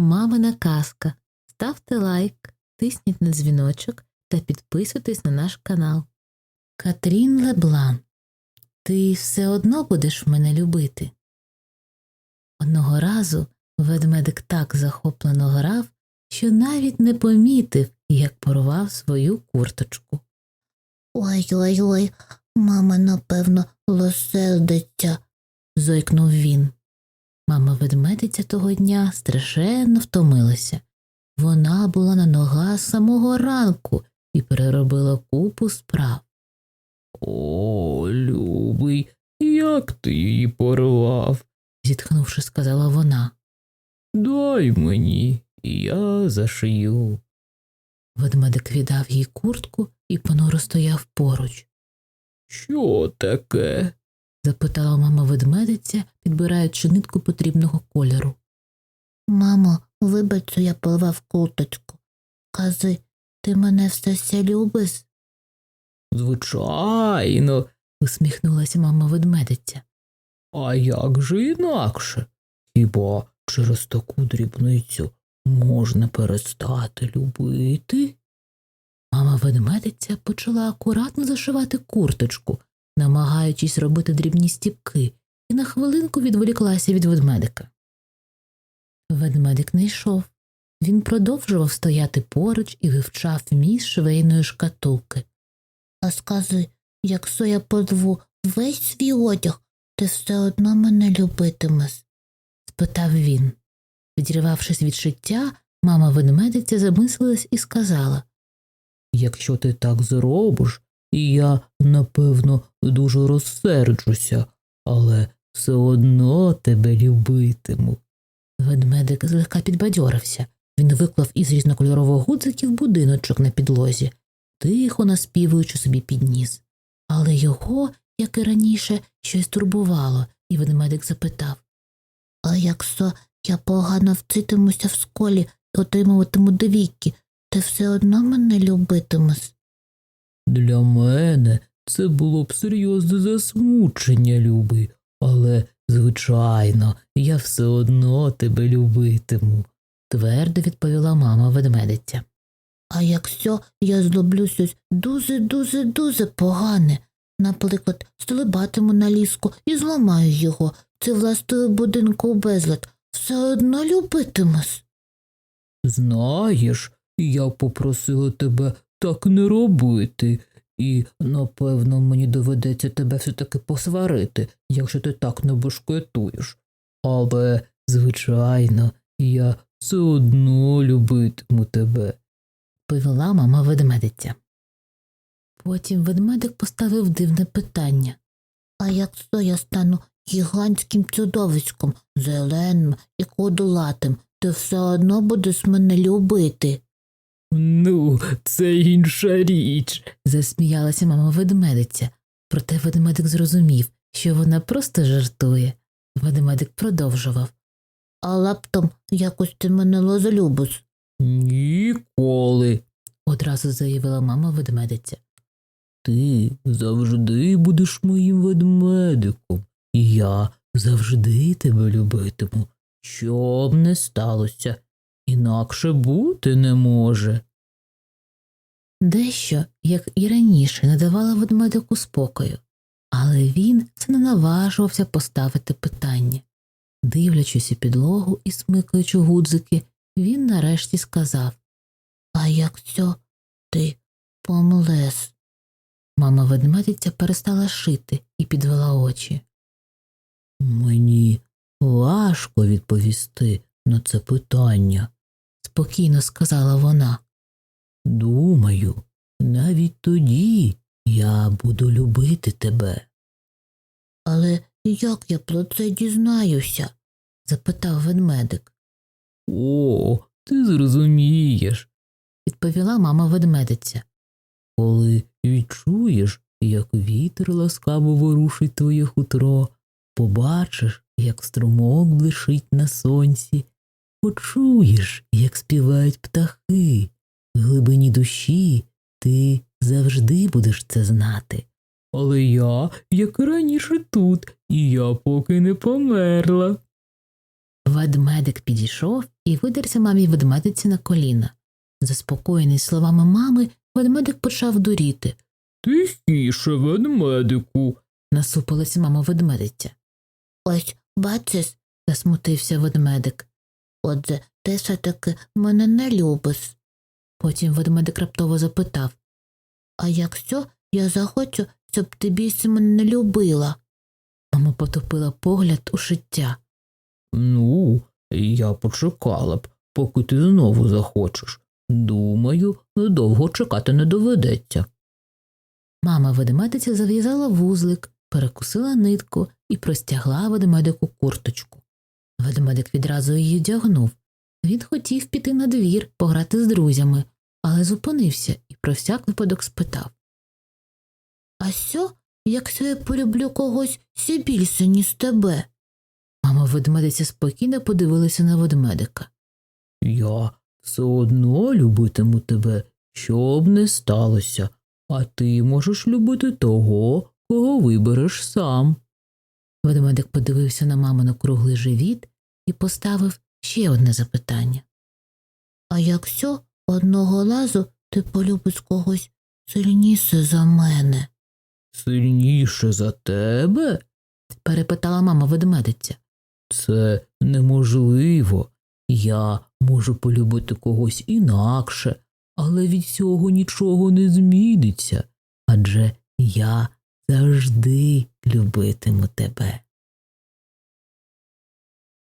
Мамина казка. Ставте лайк, тисніть на дзвіночок та підписуйтесь на наш канал. Катрін Леблан, ти все одно будеш мене любити. Одного разу ведмедик так захоплено грав, що навіть не помітив, як порвав свою курточку. Ой-ой-ой, мама, напевно, лосердиться. зойкнув він. Мама ведмедиця того дня страшенно втомилася. Вона була на ногах з самого ранку і переробила купу справ. О, любий, як ти її порвав? зітхнувши, сказала вона. Дай мені, я зашию. Ведмедик віддав їй куртку і понуро стояв поруч. Що таке? Запитала мама ведмедиця, підбираючи нитку потрібного кольору. Мамо, вибач, що я порвав курточку. Кажи, ти мене все ще любиш? Звичайно, усміхнулася мама ведмедиця. а як же інакше? Хіба через таку дрібницю можна перестати любити? Мама ведмедиця почала акуратно зашивати курточку, намагаючись робити дрібні стіпки, і на хвилинку відволіклася від ведмедика. Ведмедик не йшов. Він продовжував стояти поруч і вивчав вміст швейної шкатулки. А скажи, якщо я порву весь свій одяг, ти все одно мене любитимеш. спитав він. Відірвавшись від шиття, мама ведмедиця замислилась і сказала Якщо ти так зробиш, я, напевно, дуже розсерджуся, але все одно тебе любитиму. Ведмедик злегка підбадьорився. Він виклав із різнокольорових гудзиків будиночок на підлозі, тихо наспівуючи собі під ніс. Але його, як і раніше, щось турбувало, і ведмедик запитав А якщо я погано вчитимуся в школі і отримуватиму двійки, ти все одно мене любитимеш. Для мене це було б серйозне засмучення, любий, але, звичайно, я все одно тебе любитиму. твердо відповіла мама ведмедиця. А якщо я зроблю щось дуже-дуже дуже погане, наприклад, стрибатиму на ліску і зламаю його, чи влаштую будинку безлад, все одно любитимеш. Знаєш, я попросила тебе так не робити, і, напевно, мені доведеться тебе все-таки посварити, якщо ти так не бушкетуєш. Але, звичайно, я все одно любитиму тебе. Повела мама ведмедиця. Потім ведмедик поставив дивне питання. А якщо я стану гігантським чудовиськом, зеленим і кодулатим, ти все одно будеш мене любити. Ну, це інша річ. засміялася мама ведмедиця, проте ведмедик зрозумів, що вона просто жартує. Ведмедик продовжував. А лаптом якось ти мене лозолюбиш. Ніколи. Одразу заявила мама ведмедиця. Ти завжди будеш моїм ведмедиком, і я завжди тебе любитиму. Що б не сталося, інакше бути не може. Дещо, як і раніше, не давала ведмедику спокою, але він це не наважувався поставити питання. Дивлячись у підлогу і смикаючи гудзики, він нарешті сказав А якщо ти помлес? Мама ведмедиця перестала шити і підвела очі. Мені важко відповісти на це питання. Спокійно сказала вона. Думаю, навіть тоді я буду любити тебе. Але як я про це дізнаюся? запитав ведмедик. О, ти зрозумієш, Відповіла мама ведмедиця. коли відчуєш, як вітер ласкаво ворушить твоє хутро, побачиш, як струмок блишить на сонці, почуєш, як співають птахи, в глибині душі ти завжди будеш це знати. Але я, як раніше тут, і я поки не померла. Ведмедик підійшов і видерся мамі ведмедиці на коліна. Заспокоєний словами мами, ведмедик почав дуріти. Тихіше, ведмедику. Насупилася мама ведмедиця. Ось, бачиш, Засмутився ведмедик. Отже, ти все таки мене не любиш. Потім ведмедик раптово запитав. А якщо я захочу, щоб ти більше мене не любила? Мама потопила погляд у шиття. Ну, я почекала б, поки ти знову захочеш. Думаю, довго чекати не доведеться. Мама ведмедиця зав'язала вузлик, перекусила нитку і простягла ведмедику курточку. Ведмедик відразу її одягнув. Він хотів піти на двір, пограти з друзями, але зупинився і про всяк випадок спитав. А що, якщо я полюблю когось ще більше, ніж тебе? Мама ведмедиця спокійно подивилася на ведмедика. Я все одно любитиму тебе, що б не сталося, а ти можеш любити того, кого вибереш сам. Ведмедик подивився на мамину круглий живіт і поставив ще одне запитання. А якщо одного разу ти полюбиш когось сильніше за мене? Сильніше за тебе? перепитала мама ведмедиця. Це неможливо. Я можу полюбити когось інакше, але від цього нічого не зміниться, адже я завжди любитиму тебе.